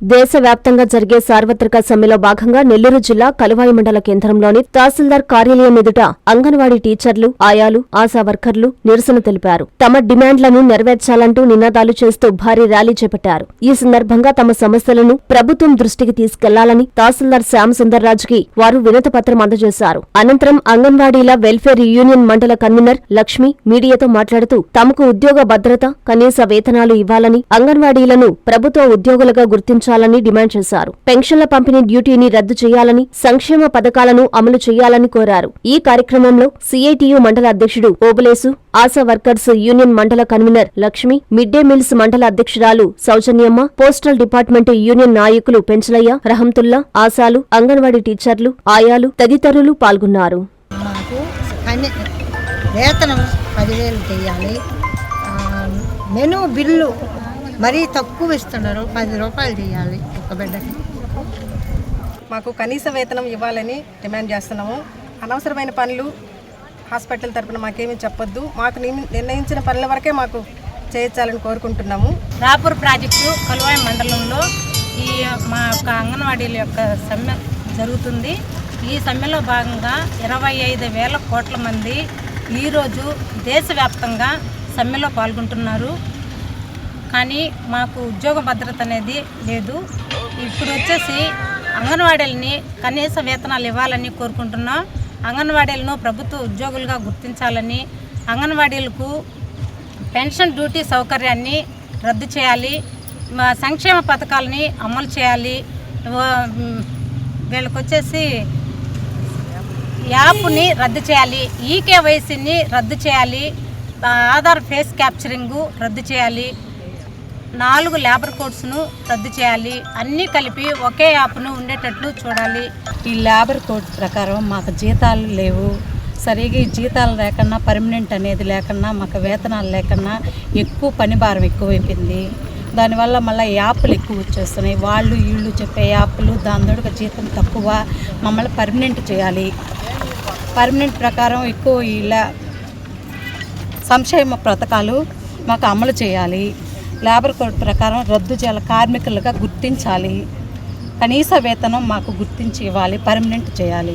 దేశవ్యాప్తంగా జరిగే సార్వత్రిక సమ్మెలో భాగంగా నెల్లూరు జిల్లా కలువాయి మండల కేంద్రంలోని తహసీల్దార్ కార్యాలయం ఎదుట అంగన్వాడీ టీచర్లు ఆయాలు ఆశా వర్కర్లు నిరసన తెలిపారు. తమ డిమాండ్లను నెరవేర్చాలంటూ నినాదాలు చేస్తూ భారీ ర్యాలీ చేపట్టారు. ఈ సందర్భంగా తమ సమస్యలను ప్రభుత్వం దృష్టికి తీసుకెళ్ళాలని తహసీల్దార్ శ్యామసుందర్ రాజుకి వారు వినతపత్రం అందజేశారు. అనంతరం అంగన్వాడీల వెల్ఫేర్ యూనియన్ మండల కన్వీనర్ లక్ష్మి మీడియాతో మాట్లాడుతూ తమకు ఉద్యోగ భద్రత కనీస వేతనాలు ఇవ్వాలని అంగన్వాడీలను ప్రభుత్వ ఉద్యోగులుగా గుర్తించాలని డిమాండ్ చేశారు. పెన్షన్ల పంపిణీ డ్యూటీని రద్దు చేయాలని సంక్షేమ పథకాలను అమలు చేయాలని కోరారు. ఈ కార్యక్రమంలో సిఐటియు మండల అధ్యక్షుడు ఓబులేసు ఆశా వర్కర్స్ యూనియన్ మండల convener Lakshmi mid day meals మండల అధ్యక్షురాలు సౌజన్యమ్మ పోస్టల్ డిపార్ట్మెంట్ యూనియన్ నాయకులు పెంచలయ్య రహంతుల్లా ఆశాలు అంగన్వాడీ టీచర్లు ఆయాలు తదితరులు పాల్గొన్నారు. వేతనం పదివేలు చేయాలి. మెను బిల్లు మరీ తక్కువ ఇస్తున్నారు. పది రూపాయలు చేయాలి ఒక బిడ్డకి. మాకు కనీస వేతనం ఇవ్వాలని డిమాండ్ చేస్తున్నాము. అనవసరమైన పనులు హాస్పిటల్ తరపున మాకేమీ చెప్పొద్దు. మాకు నిర్ణయించిన పనుల వరకే మాకు చేయించాలని కోరుకుంటున్నాము. రాపూర్ ప్రాజెక్టు కలువాయి మండలంలో ఈ మా యొక్క అంగన్వాడీల యొక్క సమ్మె జరుగుతుంది. ఈ సమ్మెలో భాగంగా ఇరవై ఐదు వేల కోట్ల మంది ఈరోజు దేశవ్యాప్తంగా సమ్మెలో పాల్గొంటున్నారు. కానీ మాకు ఉద్యోగ భద్రత అనేది లేదు. ఇప్పుడు వచ్చేసి అంగన్వాడీలని కనీస వేతనాలు ఇవ్వాలని కోరుకుంటున్నాం. అంగన్వాడీలను ప్రభుత్వ ఉద్యోగులుగా గుర్తించాలని అంగన్వాడీలకు పెన్షన్ డ్యూటీ సౌకర్యాన్ని రద్దు చేయాలి మా సంక్షేమ పథకాలని అమలు చేయాలి. వీళ్ళకి వచ్చేసి యాప్ని రద్దు చేయాలి ఈకేవైసీని రద్దు చేయాలి ఆధార్ ఫేస్ క్యాప్చరింగు రద్దు చేయాలి. నాలుగు లేబర్ కోడ్స్ను రద్దు చేయాలి. అన్నీ కలిపి ఒకే యాప్ను ఉండేటట్లు చూడాలి. ఈ లేబర్ కోడ్ ప్రకారం మాకు జీతాలు లేవు. సరిగా ఈ జీతాలు లేకన్నా పర్మనెంట్ అనేది లేకన్నా మాకు వేతనాలు లేకన్నా ఎక్కువ పని భారం ఎక్కువైపోయింది. దానివల్ల మళ్ళీ యాప్లు ఎక్కువ వచ్చేస్తున్నాయి. వాళ్ళు వీళ్ళు చెప్పే యాప్లు దాని తోడుగా జీతం తక్కువ. మమ్మల్ని పర్మనెంట్ చేయాలి. పర్మనెంట్ ప్రకారం ఎక్కువ ఇలా సంక్షేమ పథకాలు మాకు అమలు చేయాలి. లేబర్ కోడ్ ప్రకారం రద్దు చేయాలి కార్మికులుగా గుర్తించాలి. కనీస వేతనం మాకు గుర్తించి ఇవ్వాలి పర్మనెంట్ చేయాలి.